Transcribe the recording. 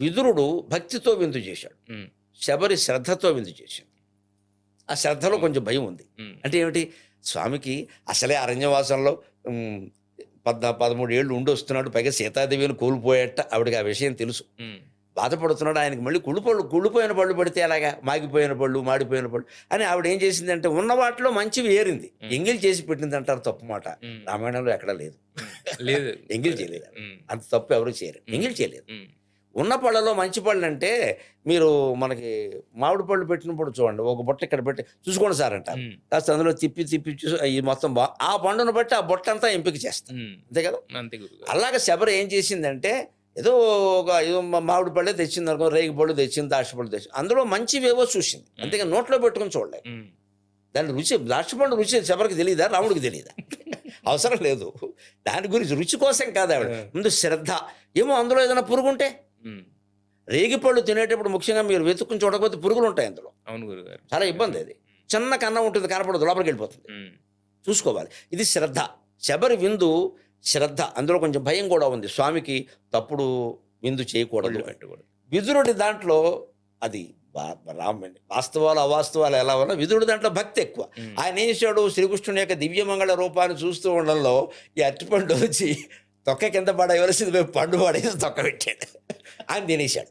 విదురుడు భక్తితో విందు చేశాడు. శబరి శ్రద్ధతో విందు చేశాడు. ఆ శ్రద్ధలో కొంచెం భయం ఉంది. అంటే ఏమిటి? స్వామికి అసలే అరణ్యవాసంలో పద్నా పదమూడు ఏళ్ళు ఉండి వస్తున్నాడు. పైగా సీతాదేవిని కోల్పోయేట ఆవిడకి ఆ విషయం తెలుసు. బాధపడుతున్నాడు. ఆయనకి మళ్ళీ కుళ్ళుపళ్ళు కుళ్ళిపోయిన పళ్ళు పడితే ఎలాగా? మాగిపోయిన పళ్ళు మాడిపోయిన పళ్ళు అని ఆవిడ ఏం చేసిందంటే ఉన్న వాటిలో మంచివి ఏరింది. ఎంగిల్ చేసి పెట్టింది అంటారు తప్పు మాట. రామాయణంలో ఎక్కడా లేదు. లేదు. ఎంగిల్ చేయలేదు. అంత తప్పు ఎవరు చేయరు ఎంగిల్ చేయలేదు. ఉన్న పళ్ళలో మంచి పళ్ళు అంటే మీరు మనకి మామిడి పళ్ళు పెట్టినప్పుడు చూడండి ఒక బొట్ట ఇక్కడ పెట్టి చూసుకోండి సార్ అంటారు. ఉమ్, కాస్త అందులో తిప్పి తిప్పి చూసి ఈ మొత్తం బా ఆ పండును బట్టి ఆ బొట్ట అంతా ఎంపిక చేస్తాం. అంతే కదా? అలాగే శబరి ఏం చేసిందంటే ఏదో ఒక మామిడి పళ్ళే తెచ్చింది అనుకో రేగి పళ్ళు తెచ్చింది దాక్ష పళ్ళు తెచ్చింది. అందులో మంచివేవో చూసింది. అంతేగా నోట్లో పెట్టుకుని చూడలేదు దాని రుచి ద్రాక్ష పండు రుచి శబరికి తెలియదా రాముడికి తెలియదా అవసరం లేదు. దాని గురించి రుచి కోసం కాదు ఆవిడ. ముందు శ్రద్ధ. ఏమో అందులో ఏదైనా పురుగు ఉంటే ఉమ్, రేగి పళ్ళు తినేటప్పుడు ముఖ్యంగా మీరు వెతుక్కుని చూడకపోతే పురుగులు ఉంటాయి అందులో. అవును గురుగారు. చాలా ఇబ్బంది అది. చిన్న కన్నం ఉంటుంది కనపడదు లోపలికి వెళ్ళిపోతుంది. చూసుకోవాలి. ఇది శ్రద్ధ. శబరి విందు శ్రద్ధ. అందులో కొంచెం భయం కూడా ఉంది. స్వామికి తప్పుడు విందు చేయకూడదు పెట్టకూడదు. విదురుడి దాంట్లో అది రామండి వాస్తవాలు అవాస్తవాలు ఎలా ఉన్నా విదురుడి దాంట్లో భక్తి ఎక్కువ. ఆయన ఏం చేశాడు? శ్రీకృష్ణుని యొక్క దివ్యమంగళ రూపాన్ని చూస్తూ ఉండడంలో ఈ అరటిపండు వచ్చి తొక్క కింద పడవలసింది పోయి పండు పడేసి తొక్క పెట్టాడు. ఆయన తినేశాడు